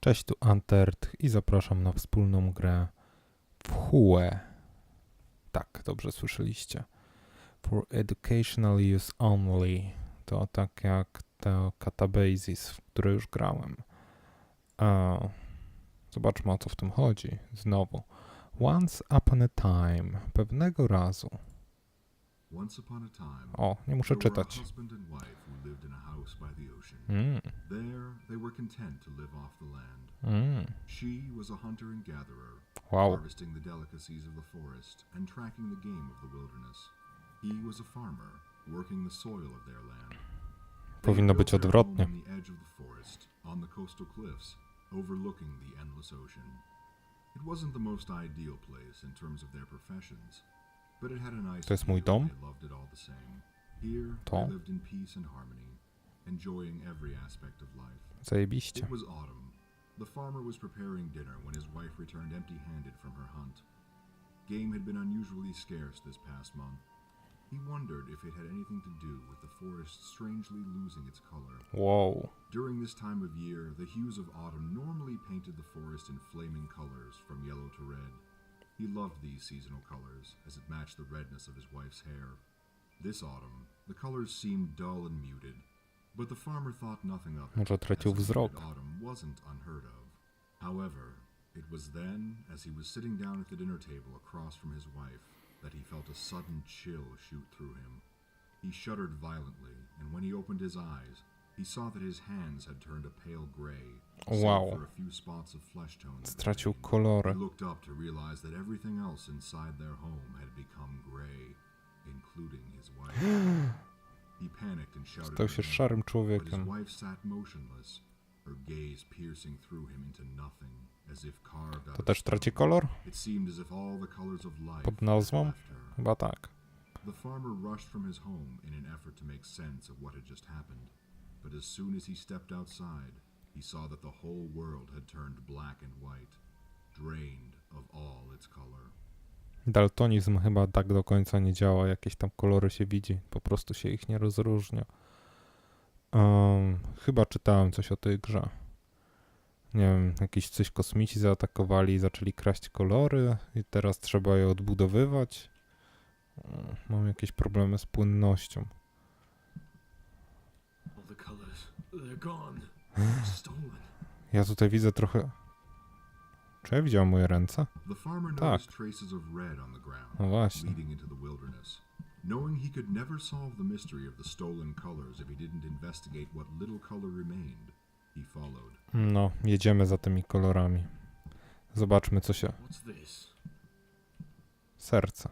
Cześć, tu Antert i zapraszam na wspólną grę w Hue. Tak, dobrze słyszeliście. For educational use only. To tak jak te Catabasis, w które już grałem. A, zobaczmy o co w tym chodzi. Znowu. Once upon a time. Pewnego razu. Once upon a time, O, nie muszę there were a czytać. husband and wife who lived in a house by the ocean. Mm, There, they were content to live off the land. mm. She was a hunter and gatherer, Wow. harvesting the delicacies of the forest and tracking the game of the wilderness. He was a farmer, working the soil of their land. They Powinno być odwrotnie. on the edge of the forest, on the coastal cliffs, overlooking the endless ocean. It wasn't the most ideal place in terms of their professions, but it had a nice To jest mój dom? Loved it all the same. Here, To? they lived in peace and harmony, enjoying every aspect of life. Zajebiście. It was autumn. The farmer was preparing dinner when his wife returned empty handed from her hunt. Game had been unusually scarce this past month. He wondered if it had anything to do with the forest strangely losing its color. Wow. During this time of year, the hues of autumn normally painted the forest in flaming colors from yellow to red. He loved these seasonal colors, as it matched the redness of his wife's hair. This autumn, the colors seemed dull and muted, but the farmer thought nothing of it. Może tracił as the wzrok. muted autumn wasn't unheard of. However, it was then, as he was sitting down at the dinner table across from his wife, that he felt a sudden chill shoot through him. He shuddered violently, and when he opened his eyes, he saw that his hands had turned a pale gray, Wow. for a few spots of flesh Stracił kolory. He looked up to realize that everything else inside their home had become gray, including his wife. he panicked and shouted. Stał się szarym but his człowiekiem. wife sat motionless, her gaze piercing through him into nothing, as if carved out To też traci kolor? It seemed as if all the colors of life Pod nazwą? Chyba tak. The farmer rushed from his home in an effort to make sense of what had just happened. But as soon as he stepped outside, he saw that the whole world had turned black and white, drained of all its color. Daltonizm chyba tak do końca nie działa. Jakieś tam kolory się widzi, po prostu się ich nie rozróżnia. Em, chyba czytałem coś o tej grze. Nie wiem, jakiś coś kosmici zaatakowali i zaczęli kraść kolory i teraz trzeba je odbudowywać. Mm, Mam jakieś problemy z płynnością. All the colors, they're gone. Stolen. Ja tutaj widzę trochę... Czy ja widziałem moje ręce? Tak. No właśnie. Knowing he could never solve the mystery of the stolen colors if he didn't investigate what little color remained, he followed. No, jedziemy za tymi kolorami. Zobaczmy, co się... Serce.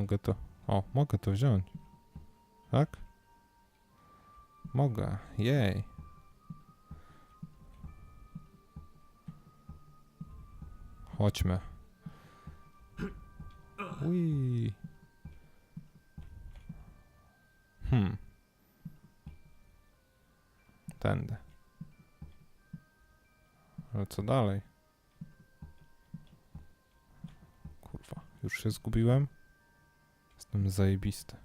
Mogę to. O, mogę to wziąć. Tak? Mogę. Jej. Chodźmy. Ui. Hmm. Tędy. Ale co dalej? Kurwa, już się zgubiłem? Jestem zajebisty.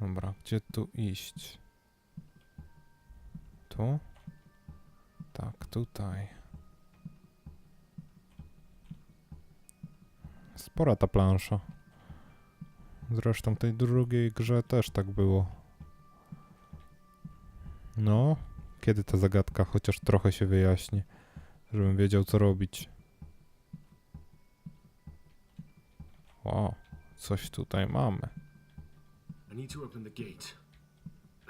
Dobra, gdzie tu iść? Tu? Tak, tutaj. Spora ta plansza. Zresztą w tej drugiej grze też tak było. No, kiedy ta zagadka chociaż trochę się wyjaśni, żebym wiedział co robić. Wow, coś tutaj mamy. I need to open the gate.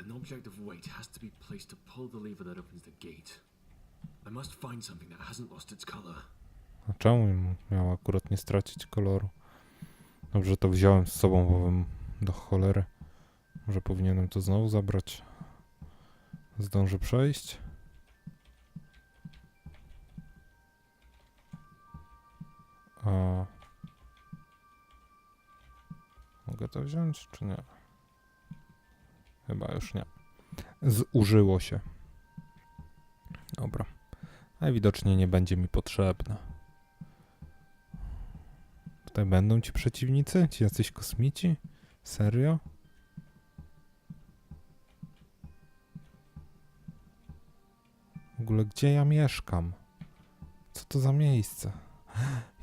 An object of weight has to be placed to pull the lever that opens the gate. I must find something that hasn't lost its color. A czemu miał akurat nie stracić koloru? Dobrze, to wziąłem z sobą, bo bym do cholery. Może powinienem to znowu zabrać. Zdążę przejść. Mogę to wziąć, czy nie? Chyba już nie. Zużyło się. Dobra. Najwidoczniej nie będzie mi potrzebne. Tutaj będą ci przeciwnicy? Ci jacyś kosmici? Serio? W ogóle gdzie ja mieszkam? Co to za miejsce?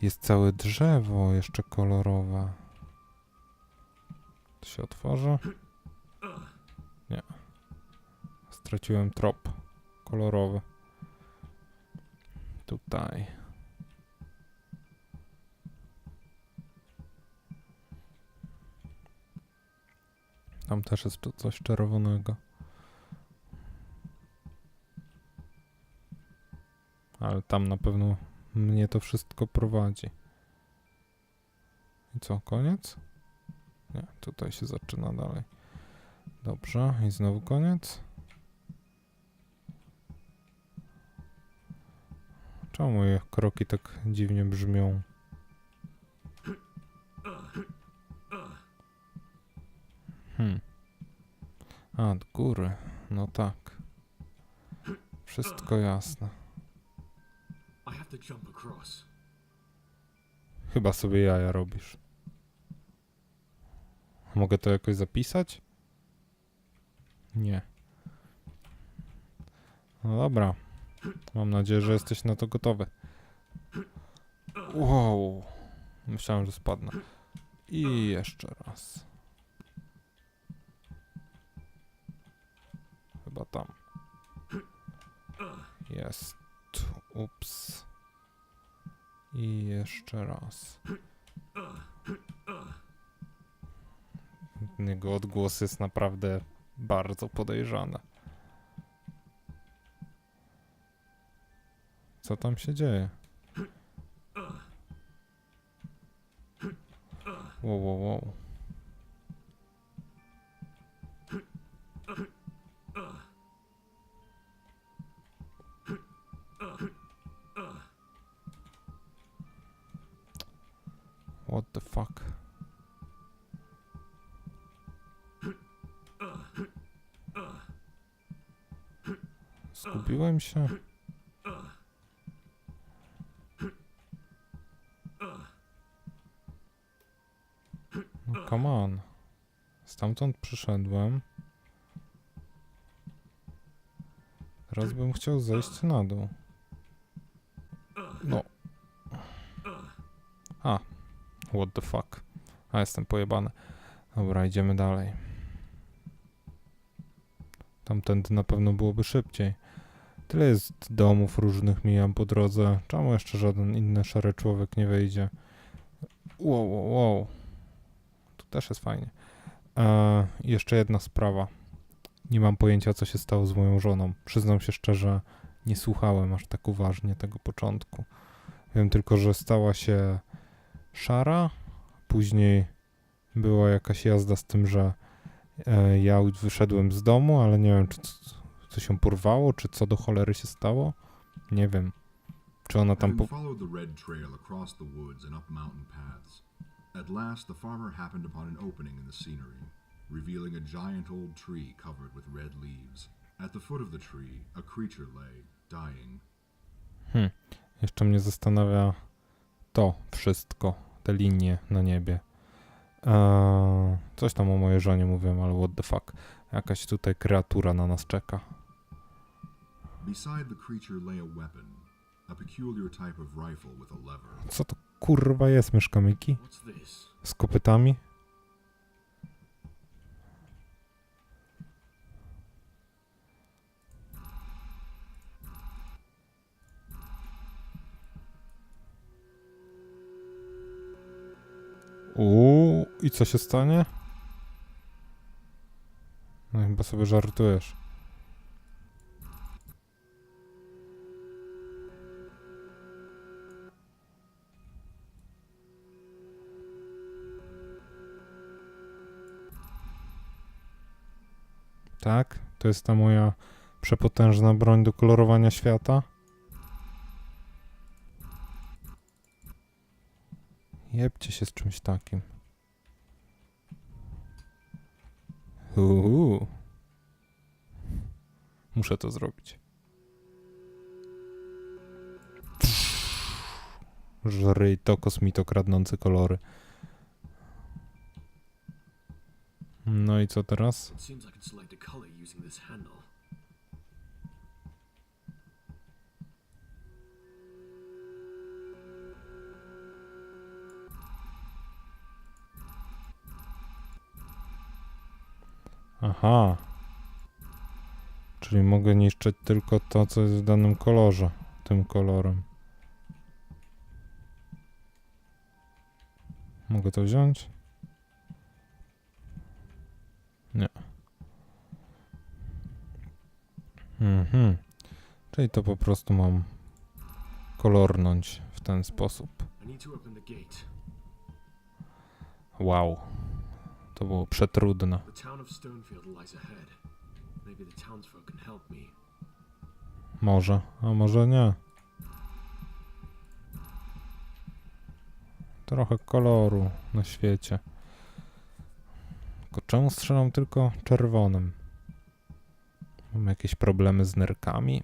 Jest całe drzewo jeszcze kolorowe. To się otworzy? Nie. Straciłem trop kolorowy. Tutaj. Tam też jest coś czerwonego. Ale tam na pewno mnie to wszystko prowadzi. I co, koniec? Nie, tutaj się zaczyna dalej. Dobrze, i znowu koniec. Czemu moje kroki tak dziwnie brzmią? Hmm. A, do góry. No tak. Wszystko jasne. Chyba sobie jaja robisz. Mogę to jakoś zapisać? Nie. No dobra. Mam nadzieję, że jesteś na to gotowy. Wow. Myślałem, że spadnę. I jeszcze raz. Chyba tam. Jest. Ups. I jeszcze raz. Jego odgłos jest naprawdę bardzo podejrzany. Co tam się dzieje? Zgubiłem się. No come on. Stamtąd przyszedłem. Teraz bym chciał zejść na dół. No. A. What the fuck. A, jestem pojebany. Dobra, idziemy dalej. Tamtędy na pewno byłoby szybciej. Tyle jest domów różnych mijam po drodze. Czemu jeszcze żaden inny szary człowiek nie wejdzie? Wow, wow, wow. Tu też jest fajnie. E, jeszcze jedna sprawa. Nie mam pojęcia, co się stało z moją żoną. Przyznam się szczerze, nie słuchałem aż tak uważnie tego początku. Wiem tylko, że stała się szara. Później była jakaś jazda z tym, że e, ja wyszedłem z domu, ale nie wiem, czy co się porwało, czy co do cholery się stało. Nie wiem. Czy ona tam po... Having followed the red trail across the woods and up mountain paths, at last the farmer happened upon an opening in the scenery, revealing a giant old tree covered with red leaves. At the foot of the tree, a creature lay, dying. Hmm. Jeszcze mnie zastanawia to wszystko, te linie na niebie. Eee, coś tam o mojej żonie mówiłem, ale what the fuck. Jakaś tutaj kreatura na nas czeka. Beside the creature lay a weapon, a peculiar type of rifle with a lever. Co to kurwa jest, myszka Miki? What's this? Z kopytami? Uuu, i co się stanie? No chyba sobie żartujesz. Tak? To jest ta moja przepotężna broń do kolorowania świata? Jebcie się z czymś takim. Uuu. Muszę to zrobić. Żryj to kosmito kradnący kolory. No i co teraz? It seems I can select a color using this handle. Aha. Czyli mogę niszczyć tylko to, co jest w danym kolorze. Tym kolorem. Mogę to wziąć? Nie. Mhm. Czyli to po prostu mam kolornąć w ten sposób. Wow. To było przetrudne. Może, a może nie. Trochę koloru na świecie. Tylko czemu strzelam tylko czerwonym? Mam jakieś problemy z nerkami?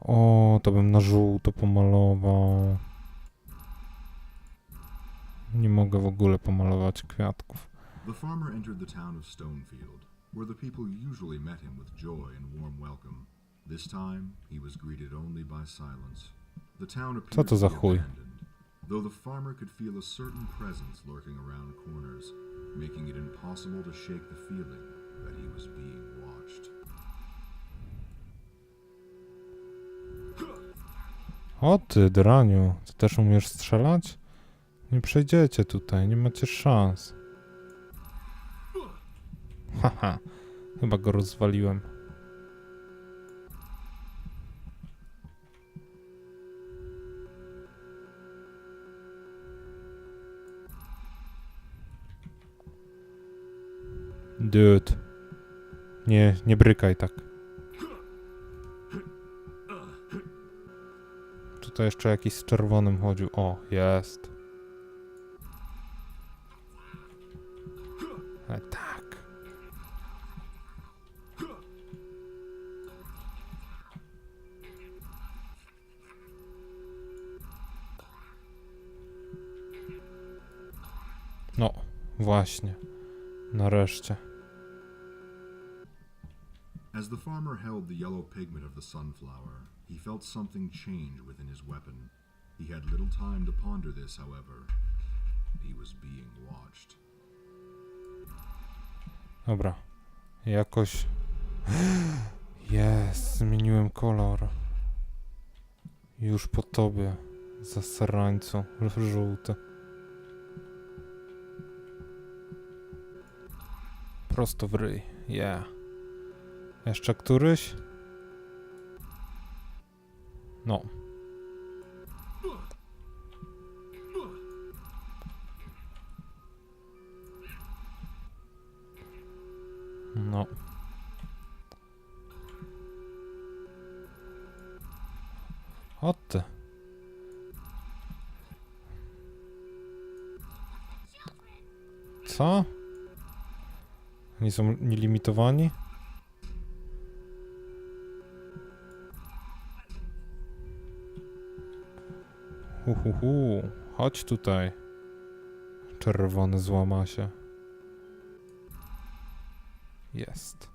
O, to bym na żółto pomalował. Nie mogę w ogóle pomalować kwiatków. The farmer entered the town of Stonefield, where the people usually met him with joy and warm welcome. This time, he was greeted only by silence. The town appeared to be chuj? abandoned, though the farmer could feel a certain presence lurking around corners, making it impossible to shake the feeling that he was being watched. O ty, draniu, ty też umiesz strzelać? Nie przejdziecie tutaj, nie macie szans. Haha, chyba go rozwaliłem. Dude. Nie, nie brykaj tak. Tutaj jeszcze jakiś z czerwonym chodził. O, jest. E, tak. No, właśnie. Nareszcie. As the farmer held the yellow pigment of the sunflower, he felt something change within his weapon. He had little time to ponder this, however. He was being watched. Dobra. Jakoś... Jest, zmieniłem kolor. Już po tobie, zasrańcu, żółty. Prosto w ryj, yeah. Jeszcze któryś? No. No. O. Co? Nie są nielimitowani? Uhuhu, chodź tutaj. Czerwony złama się. Jest.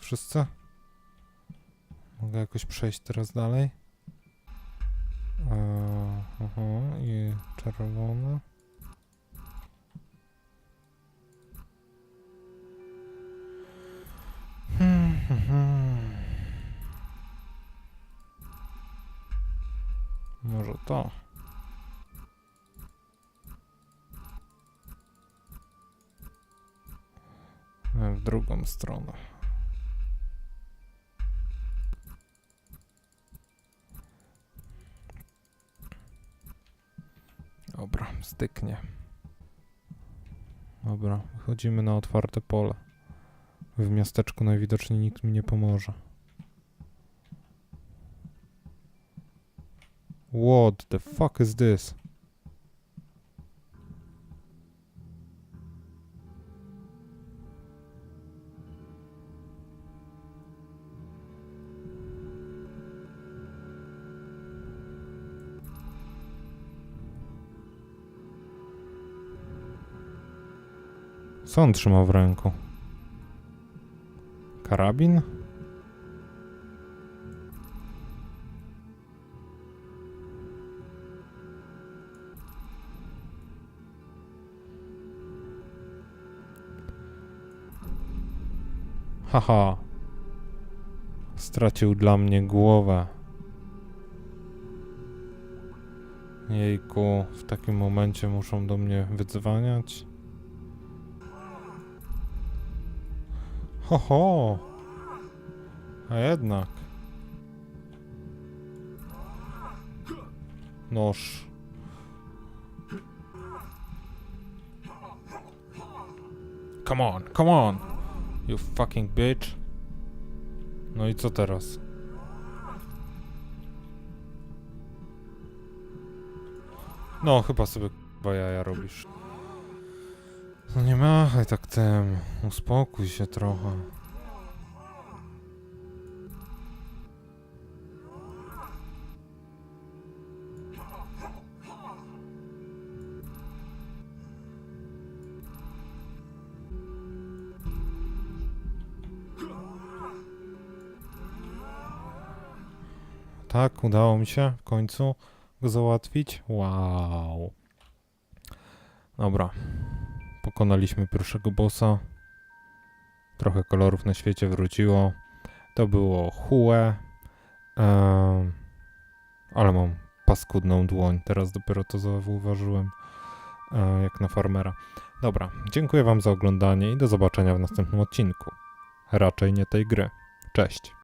Wszyscy? Mogę jakoś przejść teraz dalej? Eee, aha, i czerwone. Hmm, hmm, hmm. Może to. W drugą stronę. Dobra, styknie. Dobra, wychodzimy na otwarte pole. W miasteczku najwidoczniej nikt mi nie pomoże. What the fuck is this? Co on trzymał w ręku? Karabin? Haha. Stracił dla mnie głowę. Jejku, w takim momencie muszą do mnie wydzwaniać. Ho, ho. A jednak. Noż. Come on, come on. You fucking bitch. No i co teraz? No, chyba sobie k***a jaja robisz. No nie machaj tak tym. Uspokój się trochę. Tak, udało mi się w końcu go załatwić. Wow. Dobra. Pokonaliśmy pierwszego bossa. Trochę kolorów na świecie wróciło. To było Hue. Em, ale mam paskudną dłoń. Teraz dopiero to zauważyłem. E, jak na farmera. Dobra. Dziękuję Wam za oglądanie i do zobaczenia w następnym odcinku. Raczej nie tej gry. Cześć.